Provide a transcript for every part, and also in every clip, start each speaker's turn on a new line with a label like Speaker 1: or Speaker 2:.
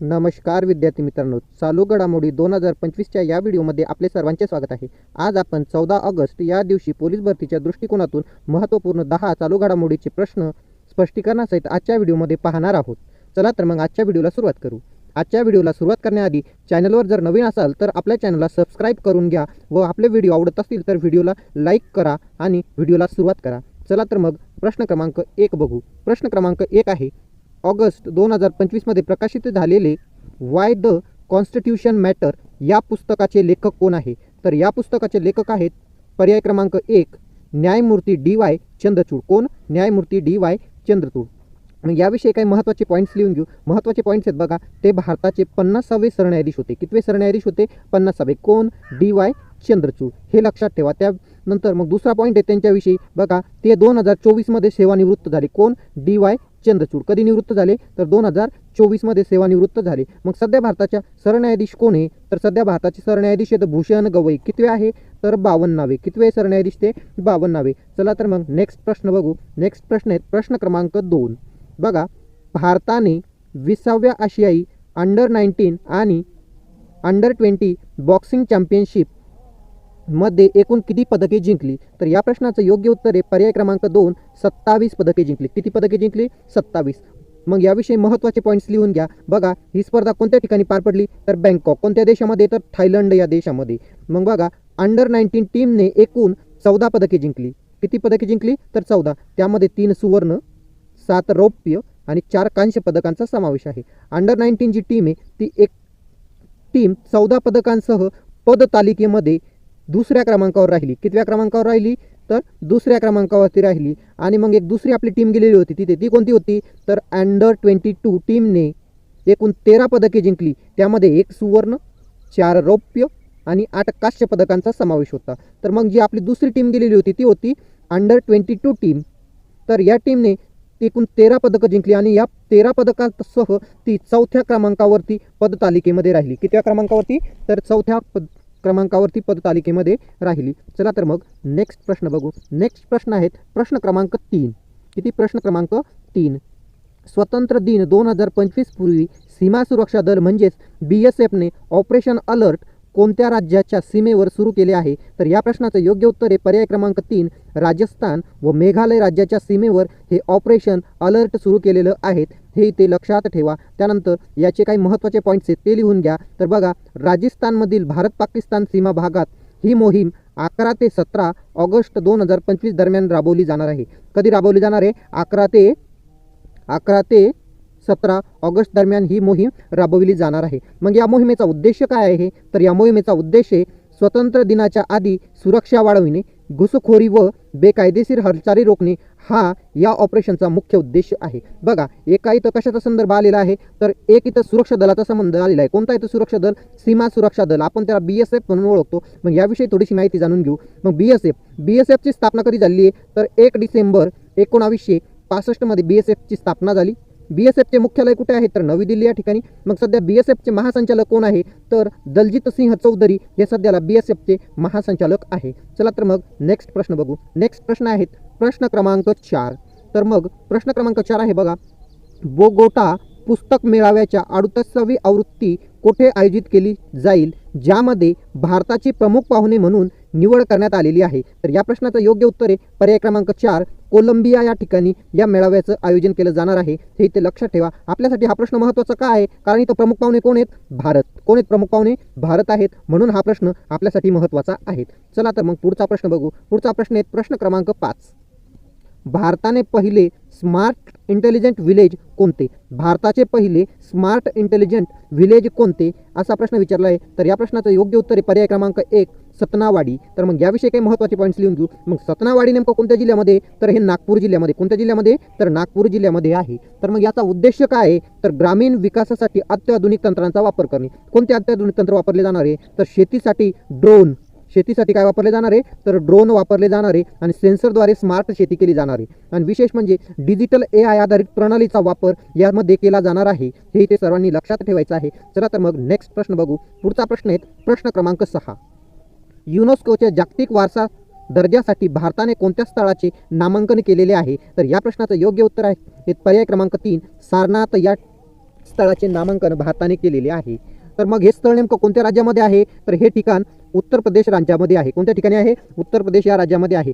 Speaker 1: नमस्कार विद्यार्थी मित्रांनो चालू घडामोडी दोन हजार पंचवीसच्या या व्हिडिओमध्ये आपले सर्वांचे स्वागत आहे. आज आपण चौदा ऑगस्ट या दिवशी पोलीस भरतीच्या दृष्टिकोनातून महत्त्वपूर्ण दहा चालू घडामोडीचे प्रश्न स्पष्टीकरणासहित आजच्या व्हिडिओमध्ये पाहणार आहोत. चला तर मग आजच्या व्हिडिओला सुरुवात करू. आजच्या व्हिडिओला सुरुवात करण्याआधी चॅनलवर जर नवीन असाल तर आपल्या चॅनलला सबस्क्राईब करून घ्या व आपले व्हिडिओ आवडत असतील तर व्हिडिओला लाईक करा आणि व्हिडिओला सुरुवात करा. चला तर मग प्रश्न क्रमांक एक बघू. प्रश्न क्रमांक एक आहे ऑगस्ट दोन हजार पंचवीसमध्ये प्रकाशित झालेले वाय द कॉन्स्टिट्यूशन मॅटर या पुस्तकाचे लेखक कोण आहे? तर या पुस्तकाचे लेखक आहेत पर्याय क्रमांक एक न्यायमूर्ती डी वाय चंद्रचूड. कोण? न्यायमूर्ती डी वाय चंद्रचूड. मग याविषयी काही महत्त्वाचे पॉईंट्स लिहून घेऊ. महत्त्वाचे पॉईंट्स आहेत बघा ते भारताचे पन्नासावे सरन्यायाधीश होते. कितवे सरन्यायाधीश होते? पन्नासावे. कोण? D Y Chandrachud. हे लक्षात ठेवा. त्यानंतर मग दुसरा पॉईंट आहे त्यांच्याविषयी. बघा ते दोन हजार चोवीसमध्ये सेवानिवृत्त झाले. कोण? D Y Chandrachud. कधी निवृत्त झाले? तर दोन हजार चोवीसमध्ये सेवानिवृत्त झाले. मग सध्या भारताच्या सरन्यायाधीश कोण आहे? तर सध्या भारताचे सरन्यायाधीश आहेत भूषण गवई. कितवे आहे? तर बावन्नावे. कितवे सरन्यायाधीश ते? बावन्नावे. चला तर मग नेक्स्ट प्रश्न बघू. नेक्स्ट प्रश्न आहेत. प्रश्न क्रमांक दोन. बघा भारताने विसाव्या आशियाई अंडर नाईन्टीन आणि अंडर ट्वेंटी बॉक्सिंग चॅम्पियनशिप मध्ये एकूण किती पदके जिंकली? तर या प्रश्नाचं योग्य उत्तर आहे पर्याय क्रमांक दोन सत्तावीस पदके जिंकली. किती पदके जिंकली? सत्तावीस. मग याविषयी महत्त्वाचे पॉईंट्स लिहून घ्या. बघा ही स्पर्धा कोणत्या ठिकाणी पार पडली? तर बँकॉक. कोणत्या देशामध्ये? तर थायलंड या देशामध्ये. मग बघा अंडर नाईन्टीन टीमने एकूण चौदा पदके जिंकली. किती पदके जिंकली? तर चौदा. त्यामध्ये तीन सुवर्ण सात रौप्य आणि चार कांस्य पदकांचा समावेश आहे. अंडर नाईन्टीन जी टीम आहे ती एक टीम चौदा पदकांसह पदतालिकेमध्ये दुसऱ्या क्रमांकावर राहिली. कितव्या क्रमांकावर राहिली? तर दुसऱ्या क्रमांकावरती राहिली. आणि मग एक दुसरी आपली टीम गेलेली होती. तिथे ती कोणती होती? तर अंडर ट्वेंटी टू टीमने एकूण तेरा पदके जिंकली. त्यामध्ये एक सुवर्ण चार रौप्य आणि आठ कांस्य पदकांचा समावेश होता. तर मग जी आपली दुसरी टीम गेलेली होती ती होती अंडर ट्वेंटी टू टीम तर या टीमने एकूण तेरा पदकं जिंकली आणि या तेरा पदकांसह ती चौथ्या क्रमांकावरती पदतालिकेमध्ये राहिली. कितव्या क्रमांकावरती? तर चौथ्या पद क्रमांकावरती पदतालिकेमध्ये राहिली. चला तर मग नेक्स्ट प्रश्न बघू. नेक्स्ट प्रश्न आहेत प्रश्न क्रमांक तीन. किती प्रश्न क्रमांक तीन? स्वतंत्र दिन दोन हजार पंचवीस पूर्वी सीमा सुरक्षा दल म्हणजेच बी एस एफने ऑपरेशन अलर्ट कोणत्या राज्याच्या सीमेवर सुरू केले आहे? तर या प्रश्नाचं योग्य उत्तर आहे पर्याय क्रमांक तीन राजस्थान व मेघालय राज्याच्या सीमेवर हे ऑपरेशन अलर्ट सुरू केलेलं आहेत हे इथे लक्षात ठेवा. त्यानंतर याचे काही महत्त्वाचे पॉईंट्स आहेत ते लिहून घ्या. तर बघा राजस्थानमधील भारत पाकिस्तान सीमा भागात ही मोहीम अकरा ते सतरा ऑगस्ट दोन हजार पंचवीस दरम्यान राबवली जाणार आहे. कधी राबवली जाणार आहे? अकरा ते अकरा ते सतरा ऑगस्ट दरम्यान ही मोहीम राबवली जाणार आहे. मग या मोहिमेचा उद्देश काय आहे? तर या मोहिमेचा उद्देश आहे स्वतंत्र दिनाच्या आधी सुरक्षा वाढविणे घुसखोरी व बेकायदेशीर हालचाली रोखणे हा या ऑपरेशनचा मुख्य उद्देश आहे. बघा एका इथं कशाचा संदर्भ आलेला आहे? तर एक इथं सुरक्षा दलाचा संबंध आलेला आहे. कोणता इथं सुरक्षा दल? सीमा सुरक्षा दल. आपण त्याला बी एस एफ म्हणून ओळखतो. मग याविषयी थोडीशी माहिती जाणून घेऊ. मग B S F B S एफची स्थापना कधी झाली आहे? तर एक डिसेंबर एकोणावीसशे पासष्टमध्ये बी एस एफची स्थापना झाली. बी एस एफचे मुख्यालय कुठे आहे? तर नवी दिल्ली या ठिकाणी. मग सध्या बी एस एफचे महासंचालक कोण आहे? तर दलजित सिंह चौधरी हे सध्याला बी एस एफचे महासंचालक आहे. चला तर मग नेक्स्ट प्रश्न बघू. नेक्स्ट प्रश्न आहेत. प्रश्न क्रमांक चार. तर मग प्रश्न क्रमांक चार आहे बघा. बोगोटा पुस्तक मेळाव्याच्या अडुतीसावी आवृत्ती कोठे आयोजित केली जाईल? ज्यामध्ये भारताचे प्रमुख पाहुणे म्हणून निवड करण्यात आलेली आहे. तर या प्रश्नाचं योग्य उत्तर आहे. पर्याय क्रमांक चार कोलंबिया या ठिकाणी या मेळाव्याचं आयोजन केलं जाणार आहे. हे इथे लक्षात ठेवा. आपल्यासाठी हा प्रश्न महत्त्वाचा का आहे? कारण इथं प्रमुख पाहुणे कोण आहेत? भारत. कोण आहेत प्रमुख पाहुणे? भारत आहेत. म्हणून हा प्रश्न आपल्यासाठी महत्त्वाचा आहे. चला तर मग पुढचा प्रश्न बघू. पुढचा प्रश्न आहे प्रश्न क्रमांक पाच. भारताने पहिले स्मार्ट इंटेलिजंट विलेज कोणते? भारताचे पहिले स्मार्ट इंटेलिजंट विलेज कोणते? असा प्रश्न विचारला आहे. तर या प्रश्नाचं योग्य उत्तर आहे पर्याय क्रमांक एक सतनावाडी. तर मग याविषयी काही महत्त्वाचे पॉईंट्स लिहून घेऊ. मग सतनावाडी नेमकं कोणत्या जिल्ह्यामध्ये? तर हे नागपूर जिल्ह्यामध्ये. कोणत्या जिल्ह्यामध्ये? तर नागपूर जिल्ह्यामध्ये आहे. तर मग याचा उद्देश काय आहे? तर ग्रामीण विकासासाठी अत्याधुनिक तंत्रांचा वापर करणे. कोणते अत्याधुनिक तंत्र वापरले जाणार? आहे तर शेतीसाठी ड्रोन शेतीसाठी काय वापरले जाणार? आहे तर ड्रोन वापरले जाणार आहे आणि सेन्सरद्वारे स्मार्ट शेती केली जाणार. आहे आणि विशेष म्हणजे डिजिटल ए आय आधारित प्रणालीचा वापर यामध्ये केला जाणार आहे. हे इथे सर्वांनी लक्षात ठेवायचं आहे. चला तर मग नेक्स्ट प्रश्न बघू. पुढचा प्रश्न आहे प्रश्न क्रमांक सहा. युनेस्कोच्या जागतिक वारसा दर्जासाठी भारताने कोणत्या स्थळाचे नामांकन केलेले आहे? तर या प्रश्नाचं योग्य उत्तर आहे. हे पर्याय क्रमांक तीन सारनाथ या स्थळाचे नामांकन भारताने केलेले आहे. तर मग हे स्थळ नेमकं कोणत्या राज्यामध्ये आहे? तर हे ठिकाण उत्तर प्रदेश राज्यामध्ये आहे. कोणत्या ठिकाणी आहे? उत्तर प्रदेश या राज्यामध्ये आहे.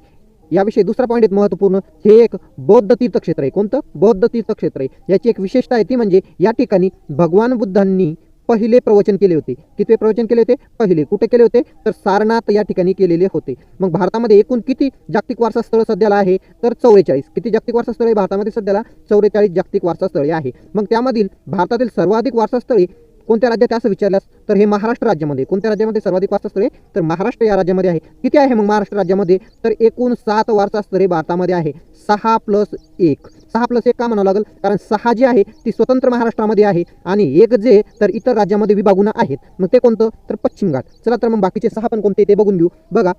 Speaker 1: याविषयी दुसरा पॉईंट आहे महत्त्वपूर्ण. हे एक बौद्ध तीर्थक्षेत्र आहे. कोणतं? बौद्ध तीर्थक्षेत्र आहे. याची एक विशेषता आहे ती म्हणजे या ठिकाणी भगवान बुद्धांनी पहिले प्रवचन केले होते. कितवे प्रवचन केले होते? पहिले. कुठे केले होते? तर सारनाथ या ठिकाणी केलेले होते. मग भारतामध्ये एकूण किती जागतिक वारसा स्थळ सध्याला आहे? तर चौवेचाळीस. किती जागतिक वारसा स्थळे भारतामध्ये सध्याला? चौवेचाळीस जागतिक वारसा स्थळे आहे. मग त्यामधील भारतातील सर्वाधिक वारसा स्थळे कोणत्या राज्यात असं विचारल्यास तर हे महाराष्ट्र राज्यामध्ये कोणत्या राज्यामध्ये सर्वाधिक वारसा स्थळे तर महाराष्ट्र या राज्यामध्ये आहे. किती आहे मग महाराष्ट्र राज्यामध्ये? तर एकूण सात वारसा स्थळे भारतामध्ये आहे. सहा प्लस एक. सहा प्लस एक का म्हणावं लागेल? कारण सहा जी आहे ती स्वतंत्र महाराष्ट्रामध्ये आहे. आणि एक जे तर इतर राज्यामध्ये विभागून आहेत. मग ते कोणतं? तर पश्चिम घाट. चला तर मग बाकीचे सहा पण कोणते ते बघून घेऊ. बघा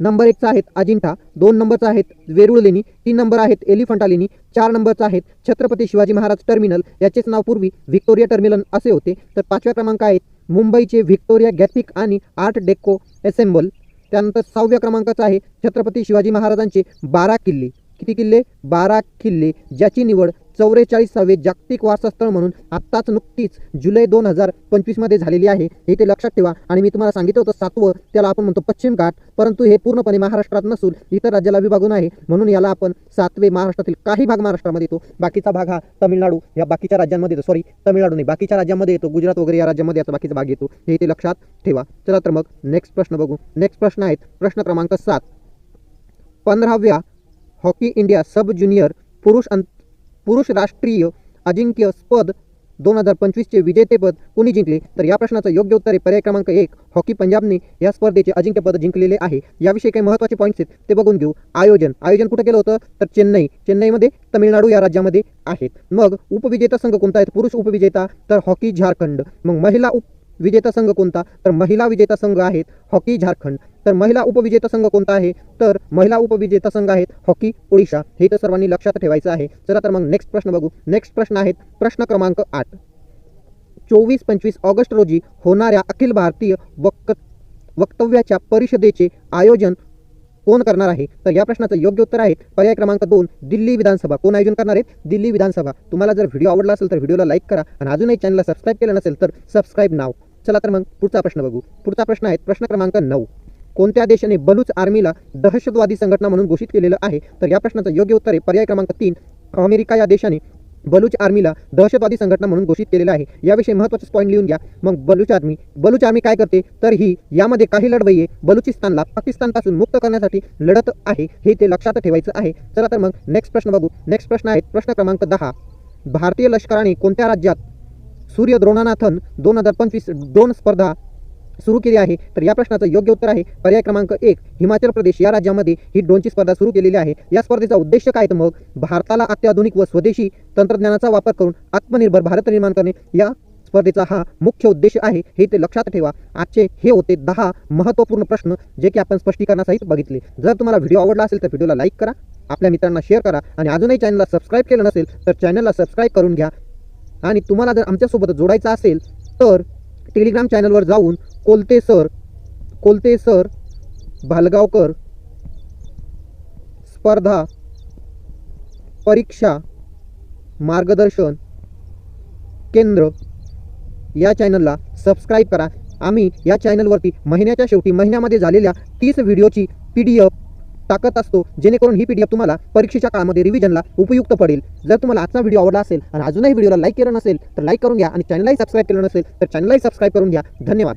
Speaker 1: नंबर एकचा आहेत अजिंठा दोन नंबरचा आहेत वेरूळ लेणी तीन नंबर आहेत एलिफंटा लेणी चार नंबरचा आहेत छत्रपती शिवाजी महाराज टर्मिनल याचेच नाव पूर्वी व्हिक्टोरिया टर्मिनल असे होते. तर पाचव्या क्रमांक आहेत मुंबईचे व्हिक्टोरिया गॅथिक आणि आर्ट डेको असेंबल. त्यानंतर सहाव्या क्रमांकाचा आहे छत्रपती शिवाजी महाराजांचे बारा किल्ले. किती किल्ले? बारा किल्ले. ज्याची निवड चौवेचाळीसावे जागतिक वारसास्थळ म्हणून आत्ताच नुकतीच जुलै दोन हजार पंचवीसमध्ये झालेली आहे. हे ते लक्षात ठेवा. आणि मी तुम्हाला सांगितलं होतं सातवं त्याला आपण म्हणतो पश्चिम घाट. परंतु हे पूर्णपणे महाराष्ट्रात नसून इतर राज्याला विभागून आहे. म्हणून याला आपण सातवे महाराष्ट्रातील काही भाग महाराष्ट्रामध्ये येतो. बाकीचा भाग हा तमिळनाडू या बाकीच्या राज्यांमध्ये येतो. सॉरी तमिळनाडू नाही. बाकीच्या राज्यामध्ये येतो. गुजरात वगैरे या राज्यामध्ये याचा बाकीचा भाग येतो. हे ते लक्षात ठेवा. चला तर मग नेक्स्ट प्रश्न बघू. नेक्स्ट प्रश्न आहेत. प्रश्न क्रमांक सात. पंधराव्या हॉकी इंडिया सब ज्युनियर पुरुष अंत पुरुष राष्ट्रीय अजिंक्य दोन हजार पंचवीसचे विजेतेपद कोणी जिंकले? तर या प्रश्नाचं योग्य उत्तर आहे. पर्याय क्रमांक एक हॉकी पंजाबने या स्पर्धेचे अजिंक्यपद जिंकलेले आहे. याविषयी काही महत्त्वाचे पॉईंट्स आहेत ते बघून घेऊ. आयोजन. आयोजन कुठं केलं होतं? तर चेन्नई. चेन्नईमध्ये तमिळनाडू या राज्यामध्ये आहेत. मग उपविजेता संघ कोणता आहेत? पुरुष उपविजेता तर हॉकी झारखंड. मग महिला उप विजेता संघ कोणता? तर महिला विजेता संघ आहेत हॉकी झारखंड. तर महिला उपविजेता संघ कोणता आहे? तर महिला उपविजेता संघ आहेत हॉकी ओडिशा. हे तर सर्वांनी लक्षात ठेवायचं आहे. चला तर मग नेक्स्ट प्रश्न बघू. नेक्स्ट प्रश्न आहेत प्रश्न क्रमांक आठ. चोवीस पंचवीस ऑगस्ट रोजी होणाऱ्या अखिल भारतीय वक्त वक्तव्याच्या परिषदेचे आयोजन कोण करणार आहे? तर या प्रश्नाचं योग्य उत्तर आहे पर्याय क्रमांक दोन दिल्ली विधानसभा. कोण आयोजन करणार आहेत? दिल्ली विधानसभा. तुम्हाला जर व्हिडिओ आवडला असेल तर व्हिडिओला लाईक करा आणि अजूनही चॅनलला सबस्क्राईब केलं नसेल तर सबस्क्राईब नाव चला तर मग पुढचा प्रश्न बघू. पुढचा प्रश्न आहे प्रश्न क्रमांक नऊ. कोणत्या देशाने बलूच आर्मीला दहशतवादी संघटना म्हणून घोषित केलेलं आहे? तर या प्रश्नाचं योग्य उत्तर आहे पर्याय क्रमांक तीन. अमेरिका या देशाने बलूच आर्मीला दहशतवादी संघटना म्हणून घोषित केलेलं आहे. याविषयी महत्त्वाचे पॉईंट लिहून घ्या. मग बलूच आर्मी बलूच आर्मी काय करते? तर ही यामध्ये काही लढवई बलुचिस्तानला पाकिस्तानपासून मुक्त करण्यासाठी लढत आहे हे ते लक्षात ठेवायचं आहे. चला तर मग नेक्स्ट प्रश्न बघू. नेक्स्ट प्रश्न आहे प्रश्न क्रमांक दहा. भारतीय लष्कराने कोणत्या राज्यात सूर्य द्रोणानाथन दोन हजार पंचवीस ड्रोन स्पर्धा सुरू केली आहे तर या प्रश्नाचं योग्य उत्तर आहे पर्याय क्रमांक एक हिमाचल प्रदेश. या राज्यामध्ये ही ड्रोनची स्पर्धा सुरू केलेली आहे. या स्पर्धेचा उद्देश काय तर मग भारताला अत्याधुनिक व स्वदेशी तंत्रज्ञानाचा वापर करून आत्मनिर्भर भारत निर्माण करणे. या स्पर्धेचा हा मुख्य उद्देश आहे हे ते लक्षात ठेवा. आजचे हे होते दहा महत्त्वपूर्ण प्रश्न जे की आपण स्पष्टीकरणासहित बघितले. जर तुम्हाला व्हिडिओ आवडला असेल तर व्हिडिओला लाईक करा आपल्या मित्रांना शेअर करा आणि अजूनही चॅनलला सबस्क्राईब केलं नसेल तर चॅनलला सबस्क्राईब करून घ्या. आणि तुम्हाला जर आमच्यासोबत जोडायचं असेल तर टेलिग्राम चॅनलवर जाऊन कोलते सर कोलते सर भालगावकर स्पर्धा परीक्षा मार्गदर्शन केंद्र या चॅनलला सबस्क्राईब करा. आम्ही या चॅनलवरती महिन्याच्या शेवटी महिन्यामध्ये झालेल्या तीस व्हिडिओची पी डी एफ टाकत असतो जेणेकरून ही पी डी एफ तुम्हाला परीक्षेच्या काळामध्ये रिव्हिजनला उपयुक्त पडेल. जर तुम्हाला आजचा व्हिडिओ आवडला असेल आणि अजूनही व्हिडिओला लाईक केलं नसेल तर लाईक करून घ्या आणि चॅनलही सबस्क्राईब केलं नसेल तर चॅनलही सबस्क्राईब करून घ्या. धन्यवाद.